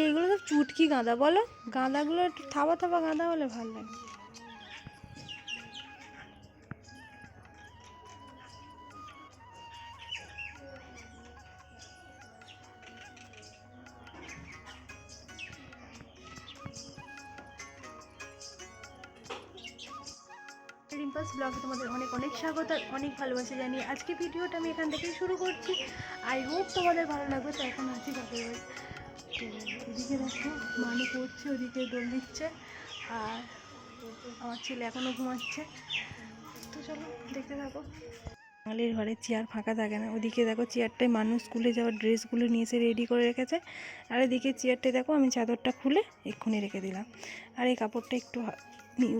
এইগুলো তো চুটকি গাঁদা, বলো? গাঁদাগুলো একটু থাবা থাবা গাঁদা হলে ভালো লাগে। রিম্পাস ব্লগে তোমাদের অনেক অনেক স্বাগত আর অনেক ভালোবাসা জানিয়ে আজকে ভিডিওটা আমি এখান থেকেই শুরু করছি। আই হোপ তোমাদের ভালো লাগবে, তো এখন আছি বাপের তো এদিকে দেখো, মানু করছে ওদিকে দোল দিচ্ছে, আর আমার ছেলে এখনও ঘুমাচ্ছে। তো চলো, দেখতে থাকো। বাঙালির ঘরে চেয়ার ফাঁকা থাকে না। ওদিকে দেখো, চেয়ারটায় মানুষ স্কুলে যাওয়ার ড্রেসগুলো নিয়ে এসে রেডি করে রেখেছে। আর এদিকে চেয়ারটায় দেখো, আমি চাদরটা খুলে এক্ষুনি রেখে দিলাম। আর এই কাপড়টা একটু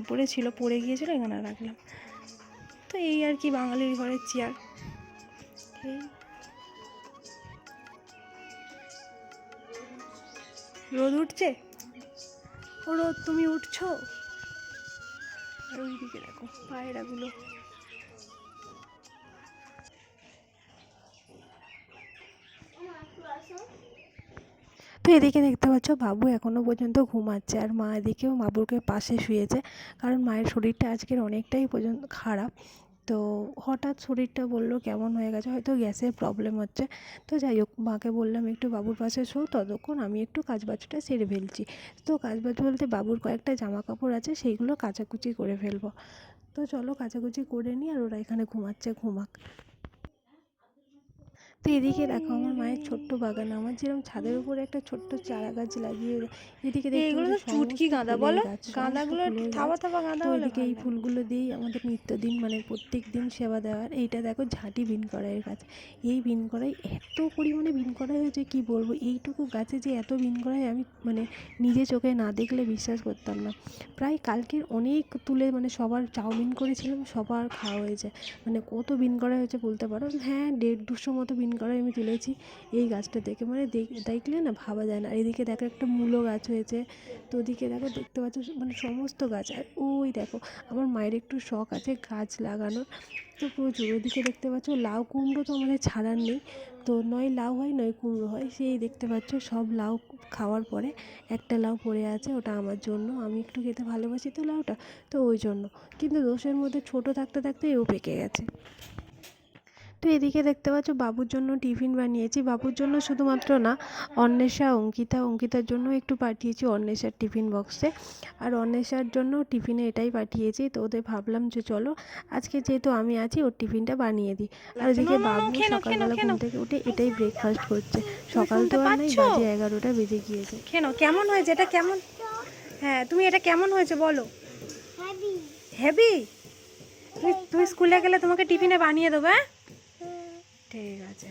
উপরে ছিল, পড়ে গিয়েছিল, এখানে রাখলাম। তো এই আর কি বাঙালির ঘরের চেয়ার। রোদ উঠছে? ও রোদ, তুমি উঠছো? আর ওইদিকে দেখো, পায়রাগুলো। তো এদিকে দেখতে পাচ্ছ, বাবু এখনও পর্যন্ত ঘুমাচ্ছে আর মা এদিকেও বাবুকে পাশে শুয়েছে। কারণ মায়ের শরীরটা আজকের অনেকটাই পর্যন্ত খারাপ। তো হঠাৎ শরীরটা বলল, কেমন হয়ে গেছে? হয়তো গ্যাসের প্রবলেম হচ্ছে। তো যাই হোক, মাকে বললাম, একটু বাবুর পাশে শো ততক্ষণ আমি একটু কাজবাজটা সেরে ফেলছি। তো কাজবাজ বলতে বাবুর কয়েকটা জামা কাপড় আছে, সেইগুলো কাচাকুচি করে ফেলব। তো চলো কাচাকুচি করে নিই আর ওরা এখানে ঘুমাচ্ছে, ঘুমাক। তো এদিকে দেখো আমার মায়ের ছোট্ট বাগান। আমার যেরকম ছাদের উপরে একটা ছোট্ট চারা গাছ লাগিয়ে এদিকে দেখতে তো চুটকি গাঁদা বলো? গাঁদাগুলো থাবা থাবা গাঁদা এদিকে এই ফুলগুলো দিয়েই আমাদের নিত্যদিন মানে প্রত্যেক দিন সেবা দেওয়ার। এইটা দেখো ঝাঁটি বিন কড়াইয়ের গাছ। এই বিন কড়াই এত পরিমাণে বিন কড়াই হয়েছে কি বলব? এইটুকু গাছে যে এত বিন কড়াই আমি মানে নিজে চোখে না দেখলে বিশ্বাস করতাম না। প্রায় কালকের অনেক তুলে মানে সবার চাউমিন করেছিলাম সবার খাওয়া হয়েছে। মানে কত বিন কড়াই হয়েছে বলতে পারো? হ্যাঁ দেড় দুশো মতো বিন কড়াই আমি তুলেছি। এই গাছটা দেখে মানে দেখ- দেখলে না ভাবা যায় না। এদিকে দেখো একটা মূলো গাছ হয়েছে। তো ওদিকে দেখো দেখতে পাচ্ছ মানে সমস্ত গাছ। আর ওই দেখো, আমার মায়ের একটু শখ আছে গাছ লাগানোর। তো প্রচুর। ওদিকে দেখতে পাচ্ছ লাউ কুমড়ো তো আমাদের ছাড়ার নেই। তো নয় লাউ হয়, নয় কুমড়ো হয়। সেই দেখতে পাচ্ছ সব লাউ খাওয়ার পরে একটা লাউ পড়ে আছে, ওটা আমার জন্য। আমি একটু খেতে ভালোবাসি তো লাউটা, তো ওই জন্য। কিন্তু দোষের মধ্যে ছোট থাকতে থাকতে এও পেকে গেছে। তো এদিকে দেখতে পাচ্ছ বাবুর জন্য টিফিন বানিয়েছি। বাবুর জন্য শুধুমাত্র না অন্বেষা অঙ্কিতা অঙ্কিতার জন্য একটু পাঠিয়েছি অন্বেষার টিফিন বক্সে আর অন্বেষার জন্য টিফিনে এটাই পাঠিয়েছি তো ওদের ভাবলাম যে চলো আজকে যেহেতু আমি আছি ওর টিফিনটা বানিয়ে দিই। আর না, বাবু সকালবেলা ঘুম থেকে উঠে এটাই ব্রেকফাস্ট করছে। সকাল তো আর নেই বাজে এগারোটা বেজে গিয়েছে। কেন কেমন হয়েছে এটা? কেমন? হ্যাঁ তুমি এটা কেমন হয়েছে বলো। হেভি তুমি তুমি স্কুলে গেলে তোমাকে টিফিনে বানিয়ে দেবো হ্যাঁ? ঠিক আছে।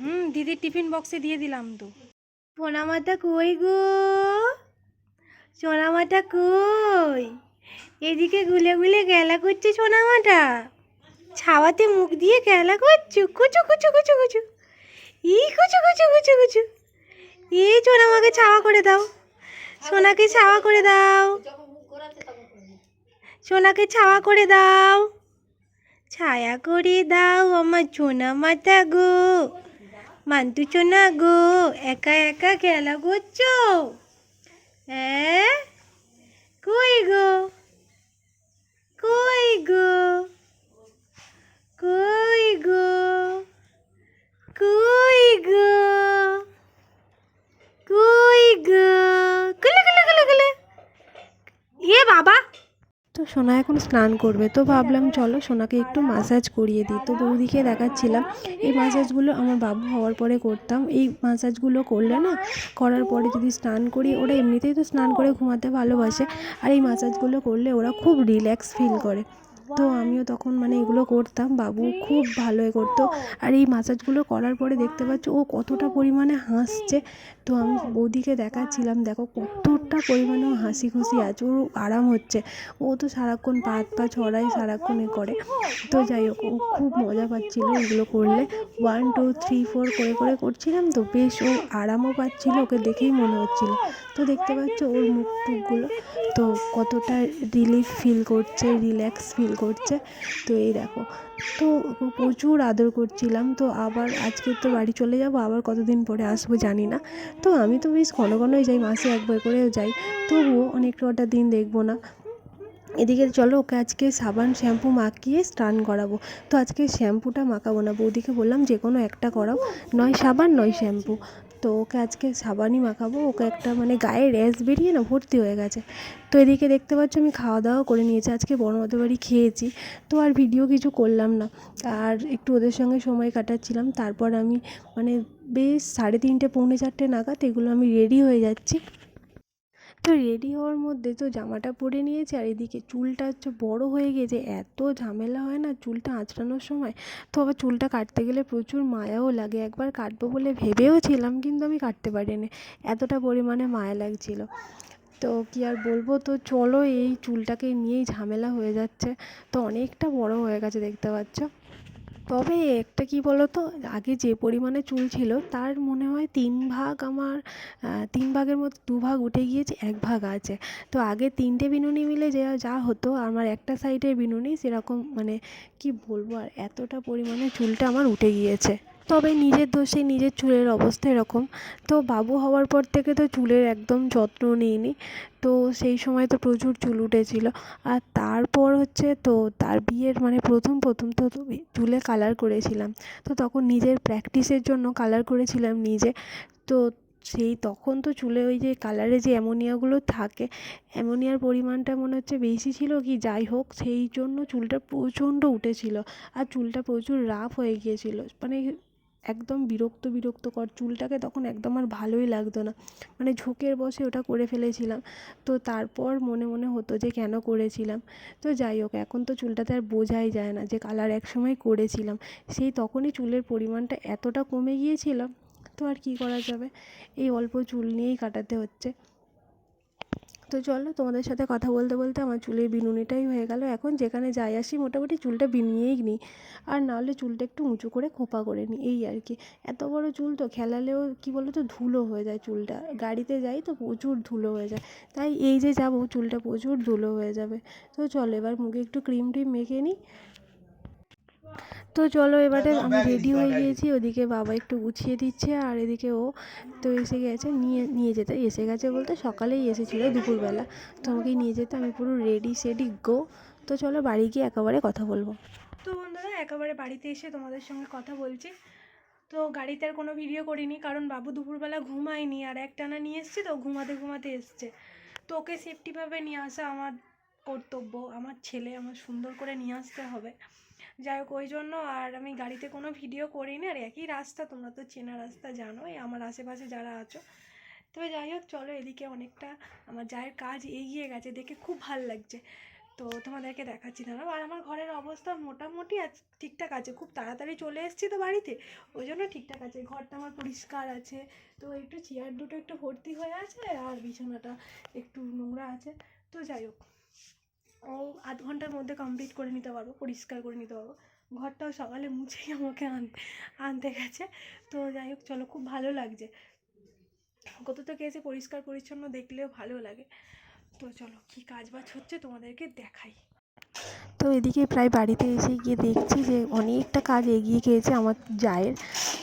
হুম দিদির টিফিন বক্সে দিয়ে দিলাম তো। সোনা মাটা কই গো? সোনা মাটা কই? এদিকে গুলে গুলে গেলা করছে সোনা মাটা ছাওয়াতে মুখ দিয়ে গেলা করছ। কুচু কুচু কুচু কুচু। ই কুচু কুচু কুচু কুচু। এই সোনা আমাকে ছাওয়া করে দাও। সোনাকে ছাওয়া করে দাও। সোনাকে ছাওয়া করে দাও। ছায়া করে দাও আমার সোনা মাতা গো। মান্তু সোনা গো, একা একা খেলা করছ? হ্যাঁ? কই গো? কই গো? কই গো? কই গো? কই গো? গুলে গুলে গুলে গুলে এ বাবা তো সোনা এখন স্নান করবে। তো ভাবলাম, চলো সোনাকে একটু মাসাজ করিয়ে দিই। তো বৌদিকে দেখাচ্ছিলাম। এই মাসাজগুলো আমার বাবু হওয়ার পরে করতাম। এই মাসাজগুলো করলে না, করার পরে যদি স্নান করি, ওরা এমনিতেই তো স্নান করে ঘুমাতে ভালোবাসে। আর এই মাসাজগুলো করলে ওরা খুব রিল্যাক্স ফিল করে। তো আমিও তখন মানে এগুলো করতাম, বাবু খুব ভালো এ করতো। আর এই মাসাজগুলো করার পরে দেখতে পাচ্ছ, ও কতটা পরিমাণে হাসছে। তো আমি বৌদিকে দেখাচ্ছিলাম, দেখো কতটা পরিমাণে ও হাসি খুশি আছে, ওর আরাম হচ্ছে। ও তো সারাক্ষণ পা হাত পা ছড়াই সারাক্ষণ এ করে। তো যাই হোক, ও খুব মজা পাচ্ছিল এগুলো করলে। ওয়ান টু থ্রি ফোর করে করে করছিলাম তো বেশ ও আরামও পাচ্ছিল, ওকে দেখেই মনে হচ্ছিল। তো দেখতে পাচ্ছ ওর মুখ টুকগুলো তো কতটা রিলিফ ফিল করছে রিল্যাক্স ফিল করছে তো এই দেখো, তো প্রচুর আদর করছিলাম। তো আবার আজকে তো বাড়ি চলে যাব, আবার কতদিন পরে আসব জানি না। তো আমি তো বেশ ঘন ঘনই যাই, মাসে একবার করেও যাই। তবুও অনেক কটা দিন দেখব না। এদিকে চলো, ওকে আজকে সাবান, শ্যাম্পু মাখিয়ে স্নান করাবো। তো আজকে শ্যাম্পুটা মাখাবো না। বৌদিকে বললাম, যে কোনো একটা করাও। নয় সাবান, নয় শ্যাম্পু। তো ওকে আজকে সাবানই মাখাবো। ওকে একটা মানে গায়ে র্যাশ বেরিয়ে না ভর্তি হয়ে গেছে। তো এদিকে দেখতে পাচ্ছ আমি খাওয়া দাওয়া করে নিয়েছি। আজকে বড়মাদের বাড়ি খেয়েছি। তো আর ভিডিও কিছু করলাম না। আর একটু ওদের সঙ্গে সময় কাটাচ্ছিলাম। তারপর আমি মানে বেশ সাড়ে তিনটে, পৌনে চারটে নাগাদ এগুলো আমি রেডি হয়ে যাচ্ছি। তো রেডি হওয়ার মধ্যে তো জামাটা পরে নিয়েছি আর এদিকে চুলটা হচ্ছে বড় হয়ে গিয়েছে এত ঝামেলা হয় না চুলটা আঁচড়ানোর সময়। তো আবার চুলটা কাটতে গেলে প্রচুর মায়াও লাগে, একবার কাটবো বলে ভেবেও ছিলাম কিন্তু আমি কাটতে পারিনি, এতটা পরিমাণে মায়া লাগছিল। তো কি আর বলব, তো চলো এই চুলটাকে নিয়েই ঝামেলা হয়ে যাচ্ছে, তো অনেকটা বড় হয়ে গেছে দেখতে পাচ্ছ। তবে একটা কি বলো তো আগে যে পরিমাণে চুল ছিল, তার মনে হয় তিন ভাগ আমার তিন ভাগের মধ্যে দু ভাগ উঠে গিয়েছে, এক ভাগ আছে। তো আগে তিনটে বিনুনি মিলে যে, যা হতো, আমার একটা সাইডের বিনুনি, সেরকম মানে কি বলব আর, এতটা পরিমাণে চুলটা আমার উঠে গিয়েছে। তবে নিজের দোষে নিজের চুলের অবস্থা এরকম। তো বাবু হওয়ার পর থেকে তো চুলের একদম যত্ন নিইনি। তো সেই সময় তো প্রচুর চুল উঠেছিল। আর তারপর হচ্ছে তো তার বিয়ের মানে প্রথম প্রথম তো চুলে কালার করেছিলাম। তো তখন নিজের প্র্যাকটিসের জন্য কালার করেছিলাম নিজে। তো সেই তখন তো চুলে ওই যে কালারে যে অ্যামোনিয়াগুলো থাকে অ্যামোনিয়ার পরিমাণটা মনে হচ্ছে বেশি ছিল কি যাই হোক, সেই জন্য চুলটা প্রচণ্ড উঠেছিল। আর চুলটা প্রচুর রাফ হয়ে গিয়েছিল। মানে একদম বিরক্ত, বিরক্তকর। চুলটাকে তখন একদম আর ভালোই লাগতো না। মানে ঝোঁকের বসে ওটা করে ফেলেছিলাম। তো তারপর মনে মনে হতো যে কেন করেছিলাম? তো যাই হোক, এখন তো চুলটাতে আর বোঝাই যায় না যে কালার একসময় করেছিলাম। সেই তখনই চুলের পরিমাণটা এতটা কমে গিয়েছিল, তো আর কী করা যাবে? এই অল্প চুল নিয়েই কাটাতে হচ্ছে। তো চলো তোমাদের সাথে কথা বলতে বলতে আমার চুলের বিনুনিটাই হয়ে গেল। এখন যেখানে যাই আসি মোটামুটি চুলটা বিনিয়েই নিই। আর নাহলে চুলটা একটু উঁচু করে খোঁপা করে নিই, এই আর কি। এত বড় চুল তো খেলালেও কি বলো তো ধুলো হয়ে যায় চুলটা। গাড়িতে যাই তো প্রচুর ধুলো হয়ে যায়। তাই এই যে যাব চুলটা প্রচুর ধুলো হয়ে যাবে। তো চলো এবার মুখে একটু ক্রিম টিম মেখে নিই। তো চলো এবারে আমি রেডি হয়ে গিয়েছি। ওদিকে বাবা একটু গুছিয়ে দিচ্ছে আর এদিকে ও তো এসে গেছে নিয়ে নিয়ে যেতে। এসে গেছে বলতে সকালেই এসেছিল দুপুরবেলা। তো আমাকে নিয়ে যেতে আমি পুরো রেডি সেডি গো তো চলো বাড়ি গিয়ে একেবারে কথা বলব। তো বন্ধুরা একেবারে বাড়িতে এসে তোমাদের সঙ্গে কথা বলছি। তো গাড়িতে আর কোনো ভিডিও করিনি কারণ বাবু দুপুরবেলা ঘুমায়নি আর একটানা নিয়ে এসছে তো ঘুমাতে ঘুমাতে এসছে। তো ওকে সেফটিভাবে নিয়ে আসা আমার কর্তব্য আমার ছেলে আমার সুন্দর করে নিয়ে আসতে হবে। যাই হোক, ওই জন্য আর আমি গাড়িতে কোনো ভিডিও করিনি। আর একই রাস্তা, তোমরা তো চেনা রাস্তা জানোই, আমার আশেপাশে যারা আছো। তবে যাই হোক, চলো এদিকে অনেকটা আমার জায়ের কাজ এগিয়ে গেছে, দেখে খুব ভালো লাগছে। তো তোমাদেরকে দেখাচ্ছি, দাঁড়াও। আর আমার ঘরের অবস্থা মোটামুটি আজ ঠিকঠাক আছে, খুব তাড়াতাড়ি চলে এসেছি তো বাড়িতে। ওই জন্য ঠিকঠাক আছে, ঘরটা আমার পরিষ্কার আছে। তো একটু চেয়ার দুটো একটু ভর্তি হয়ে আছে, আর বিছানাটা একটু নোংরা আছে। তো যাই হোক। ও আধ ঘণ্টার মধ্যে কমপ্লিট করে নিতে পারব, পরিষ্কার করে নিতে পারব। ঘরটাও সকালে মুছেই আমাকে আন, আনতে গেছে। তো যাই হোক, চলো, খুব ভালো লাগছে। কত থেকে এসে পরিষ্কার পরিচ্ছন্ন দেখলেও ভালো লাগে। তো চলো, কী কাজ বাজ হচ্ছে তোমাদেরকে দেখাই। তো এদিকে প্রায় বাড়িতে এসে গিয়ে দেখছি যে অনেকটা কাজ এগিয়ে গিয়েছে আমার জায়ের।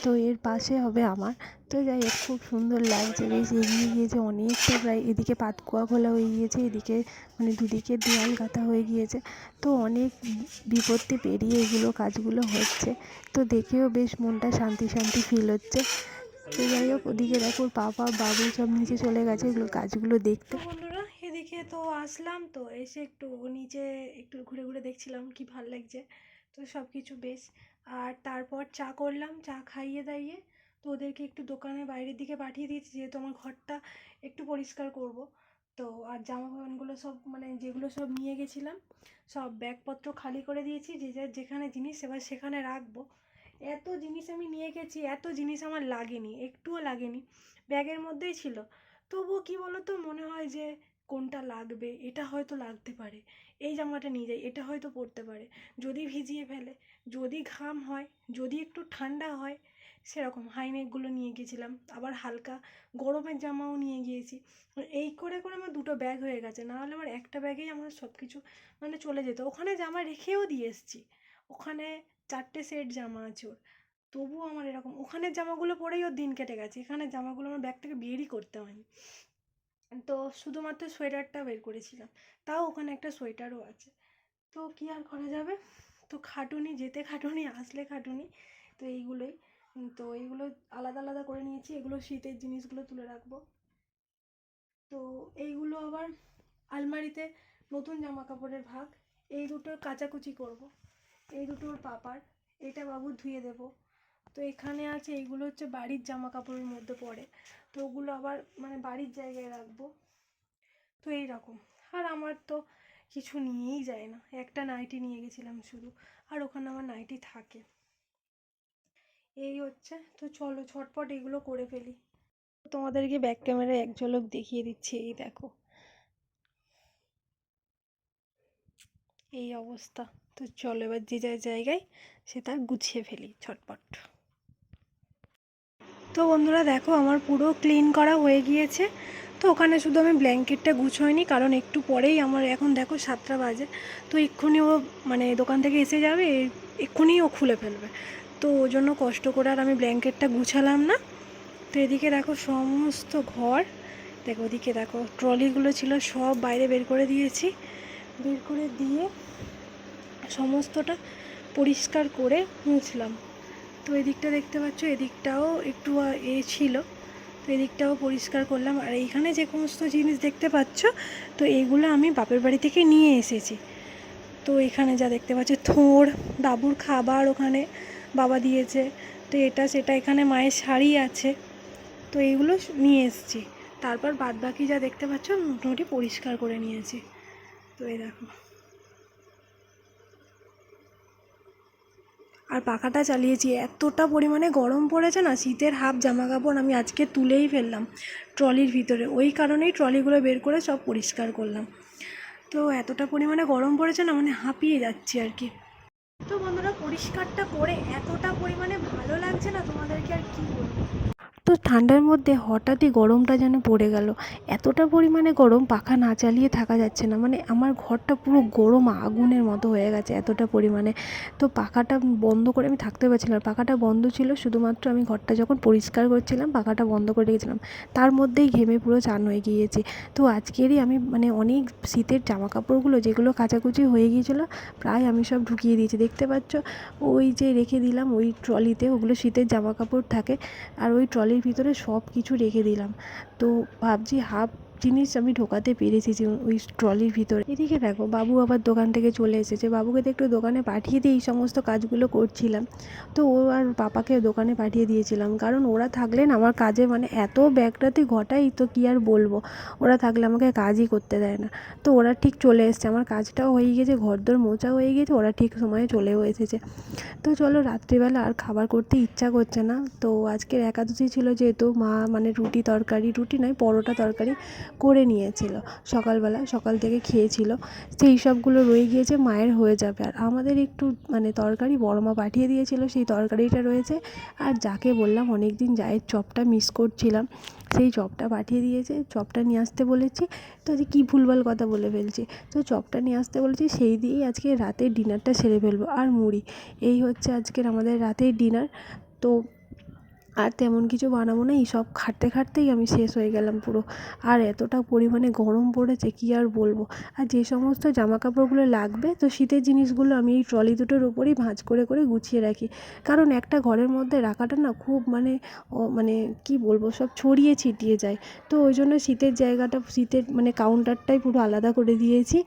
তো এর পাশে হবে আমার। তো যাই হোক, খুব সুন্দর লাগছে। বেশ এগিয়ে গিয়েছে অনেকটা। প্রায় এদিকে পাতকুয়া খোলা হয়ে গিয়েছে, এদিকে মানে দুদিকে দেওয়াল গাঁথা হয়ে গিয়েছে। তো অনেক বিপত্তি পেরিয়ে এগুলো কাজগুলো হচ্ছে। তো দেখেও বেশ মনটা শান্তি শান্তি ফিল হচ্ছে। তো যাই হোক, ওদিকে দেখো, পাপা, বাবু সব নিচে চলে গেছে এগুলো কাজগুলো দেখতে। এদিকে তো আসলাম তো, এসে একটু নিচে একটু ঘুরে ঘুরে দেখছিলাম কি ভালো লাগছে। তো সব কিছু বেশ। আর তারপর চা করলাম, চা খাইয়ে দাইয়ে। তো ওদেরকে একটু দোকানে বাইরের দিকে পাঠিয়ে দিয়েছি, যেহেতু আমার ঘরটা একটু পরিষ্কার করব। তো আর জামা প্যান্টগুলো সব মানে যেগুলো সব নিয়ে গেছিলাম, সব ব্যাগপত্র খালি করে দিয়েছি, যে যার যেখানে জিনিস এবার সেখানে রাখব। এত জিনিস আমি নিয়ে গেছি, এত জিনিস আমার লাগেনি, একটুও লাগেনি। ব্যাগের মধ্যেই ছিল। তবুও কী বলো তো মনে হয় যে কোনটা লাগবে, এটা হয়তো লাগতে পারে। এই জামাটা নিয়ে যাই, এটা হয়তো পরতে পারে। যদি ভিজিয়ে ফেলে, যদি ঘাম হয়, যদি একটু ঠান্ডা হয়, সেরকম হাইনেকগুলো নিয়ে গিয়েছিলাম। আবার হালকা গরমের জামাও নিয়ে গিয়েছি। এই করে করে আমার দুটো ব্যাগ হয়ে গেছে। না হলে আমার একটা ব্যাগেই আমার সব কিছু মানে চলে যেত। ওখানে জামা রেখেও দিয়ে এসেছি। ওখানে চারটে সেট জামা আছে ওর। তবুও আমার এরকম, ওখানের জামাগুলো পরেই ওর দিন কেটে গেছে। এখানের জামাগুলো আমার ব্যাগ থেকে বেরই করতে হয়নি। তো শুধুমাত্র সোয়েটারটা বের করেছিলাম। তাও ওখানে একটা সোয়েটারও আছে। তো কী আর করা যাবে? তো খাটুনি, যেতে খাটুনি, আসলে খাটুনি, তো এইগুলোই। তো এইগুলো আলাদা আলাদা করে নিয়েছি। এগুলো শীতের জিনিসগুলো তুলে রাখব। তো এইগুলো আবার আলমারিতে নতুন জামা কাপড়ের ভাগ। এই দুটো কাচাকুচি করব। এই দুটোর পাপার এটা বাবু ধুয়ে দেব। তো এখানে আছে, এইগুলো হচ্ছে বাড়ির জামা কাপড়ের মধ্যে পড়ে। তো ওগুলো আবার মানে বাড়ির জায়গায় রাখব। তো এই রকম আর আমার তো কিছু নিয়েই যায় না। একটা নাইটি নিয়ে গেছিলাম শুধু। আর ওখানে আমার নাইটি থাকে। এই হচ্ছে। তো চলো, ঝটপট এগুলো করে ফেলি। তোমাদেরকে ব্যাক ক্যামেরায় এক ঝলক দেখিয়ে দিচ্ছি। এই দেখো। এই অবস্থা। তো চলো এবার যে যার জায়গায় সেটা গুছিয়ে ফেলি ছটপট। তো বন্ধুরা দেখো আমার পুরো ক্লিন করা হয়ে গিয়েছে। তো ওখানে শুধু আমি ব্ল্যাঙ্কেটটা গুছোইনি, কারণ একটু পরেই আমার এখন দেখো সাতটা বাজে। তো এক্ষুনি ও মানে দোকান থেকে এসে যাবে, এক্ষুনি ও খুলে ফেলবে। তো ওই জন্য কষ্ট করে আর আমি ব্ল্যাঙ্কেটটা গুছালাম না। তো এদিকে দেখো সমস্ত ঘর, দেখো ওদিকে দেখো ট্রলিগুলো ছিল, সব বাইরে বের করে দিয়েছি। বের করে দিয়ে সমস্তটা পরিষ্কার করে মুছলাম তো এদিকটা দেখতে পাচ্ছ, এদিকটাও একটু এ ছিল। তো এদিকটাও পরিষ্কার করলাম। আর এইখানে যে সমস্ত জিনিস দেখতে পাচ্ছ, তো এইগুলো আমি বাপের বাড়ি থেকে নিয়ে এসেছি। তো এখানে যা দেখতে পাচ্ছ থোড় বাবুর খাবার ওখানে বাবা দিয়েছে। তো এটা, সেটা এখানে মায়ের শাড়ি আছে। তো এইগুলো নিয়ে এসেছি। তারপর বাদ বাকি যা দেখতে পাচ্ছ, মোটামুটি পরিষ্কার করে নিয়েছি। তো এই দেখো। আর পাখাটা চালিয়েছি। এতটা পরিমাণে গরম পড়েছে না, শীতের হাফ জামা কাপড় আমি আজকে তুলেই ফেললাম ট্রলির ভিতরে। ওই কারণেই ট্রলিগুলো বের করে সব পরিষ্কার করলাম। তো এতটা পরিমাণে গরম পড়েছে না মানে হাঁপিয়ে যাচ্ছি আর কি। তো বন্ধুরা, পরিষ্কারটা করে এতটা পরিমাণে ভালো লাগছে না, তোমাদেরকে আর কি বলব? তো ঠান্ডার মধ্যে হঠাৎই গরমটা যেন পড়ে গেল। এতটা পরিমাণে গরম পাখা না চালিয়ে থাকা যাচ্ছে না। মানে আমার ঘরটা পুরো গরম আগুনের মতো হয়ে গেছে এতটা পরিমাণে। তো পাখাটা বন্ধ করে আমি থাকতে পারছিলাম পাখাটা বন্ধ ছিল শুধুমাত্র আমি ঘরটা যখন পরিষ্কার করছিলাম, পাখাটা বন্ধ করে রেখেছিলাম। তার মধ্যেই ঘেমে পুরো চান হয়ে গিয়েছি। তো আজকেরই আমি মানে অনেক শীতের জামা কাপড়গুলো যেগুলো কাচাকুচি হয়ে গিয়েছিল, প্রায় আমি সব ঢুকিয়ে দিয়েছি। দেখতে পাচ্ছ? ওই যে রেখে দিলাম ওই ট্রলিতে, ওগুলো শীতের জামা কাপড় থাকে। আর ওই ট্রলির ভিতরে সব কিছু রেখে দিলাম। তো ভাবছি হাফ জিনিস আমি ঢোকাতে পেরেছি যে ওই ট্রলির ভিতরে। এদিকে দেখো, বাবু আবার দোকান থেকে চলে এসেছে। বাবুকে তো একটু দোকানে পাঠিয়ে দিয়ে এই সমস্ত কাজগুলো করছিলাম। তো ও আর পাপাকে দোকানে পাঠিয়ে দিয়েছিলাম। কারণ ওরা থাকলে না, আমার কাজে মানে এত ব্যাগটাতে ঘটাই, তো কী আর বলব? ওরা থাকলে আমাকে কাজই করতে দেয় না। তো ওরা ঠিক চলে এসছে। আমার কাজটাও হয়ে গিয়েছে, ঘরদোর মোচা হয়ে গিয়েছে, ওরা ঠিক সময়ে চলেও এসেছে। তো চলো, রাত্রিবেলা আর খাবার করতে ইচ্ছা করছে না। তো আজকের একাদশী ছিল যেহেতু মা মানে রুটি তরকারি, রুটি নয়, পরোটা তরকারি। করে নিয়েছিল। সকালবেলা সকাল থেকে খেয়েছিল। সেই সবগুলো রয়ে গিয়েছে, মায়ের হয়ে যাবে। আর আমাদের একটু মানে তরকারি বড় মা পাঠিয়ে দিয়েছিল, সেই তরকারিটা রয়েছে। আর যাকে বললাম অনেক দিন জায়ের চপটা মিস করছিলাম। সেই চপটা পাঠিয়ে দিয়েছে। চপটা নিয়ে আসতে বলেছি। তো যে কী ভুলভাল কথা বলে ফেলছি? তো চপটা নিয়ে আসতে বলেছি, সেই দিয়েই আজকে রাতের ডিনারটা সেরে ফেলব। আর মুড়ি, এই হচ্ছে আজকের আমাদের রাতের ডিনার তো আর তেমন কিছু বানাবো না এই সব খাটতে খাটতেই আমি শেষ হয়ে গেলাম পুরো। আর এতটা পরিমাণে গরম পড়েছে, কী আর বলব? আর যে সমস্ত জামা কাপড়গুলো লাগবে, তো শীতের জিনিসগুলো আমি এই ট্রলি দুটোর উপরেই ভাঁজ করে করে গুছিয়ে রাখি। কারণ একটা ঘরের মধ্যে রাখাটা না খুব মানে মানে কী বলব, সব ছড়িয়ে ছিটিয়ে যায়। তো ওই জন্য শীতের জায়গাটা, শীতের মানে কাউন্টারটাই পুরো আলাদা করে দিয়েছি।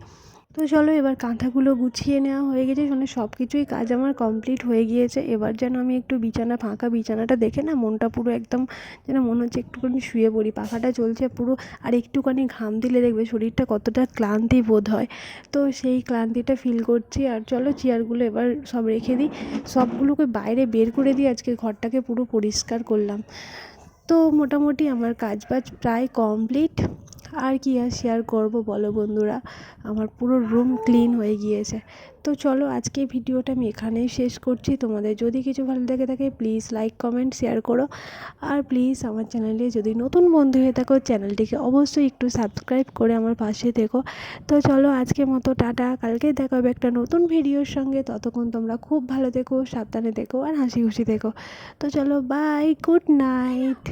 তো চলো এবার কাঁথাগুলো গুছিয়ে নেওয়া হয়ে গেছে মানে সব কিছুই কাজ আমার কমপ্লিট হয়ে গিয়েছে। এবার যেন আমি একটু বিছানা, ফাঁকা বিছানাটা দেখে না মনটা পুরো একদম যেন মনে হচ্ছে একটুখানি শুয়ে পড়ি, পাখাটা চলছে পুরো, আর একটুখানি ঘাম দিলে দেখবে শরীরটা কতটা ক্লান্তি বোধ হয়। তো সেই ক্লান্তিটা ফিল করছি, আর চলো চেয়ারগুলো এবার সব রেখে দিই, সবগুলোকে বাইরে বের করে দিয়ে আজকে ঘরটাকে পুরো পরিষ্কার করলাম। তো মোটামুটি আমার কাজ বাজ প্রায় কমপ্লিট আর কি আর শেয়ার করব বলো বন্ধুরা? আমার পুরো রুম ক্লিন হয়ে গিয়েছে। তো চলো আজকে ভিডিওটা আমি এখানেই শেষ করছি। তোমাদের যদি কিছু ভালো লেগে থাকে প্লিজ লাইক কমেন্ট শেয়ার করো। আর প্লিজ আমার চ্যানেলে যদি নতুন বন্ধু হয়ে থাকো চ্যানেলটিকে অবশ্যই একটু সাবস্ক্রাইব করে আমার পাশে থেকো। তো চলো আজকে মতো, টাটা। কালকে দেখা হবে একটা নতুন ভিডিওর সঙ্গে। ততক্ষণ তোমরা খুব ভালো থেকো, সাবধানে থেকো, আর হাসি খুশি থেকো। তো চলো বাই গুড নাইট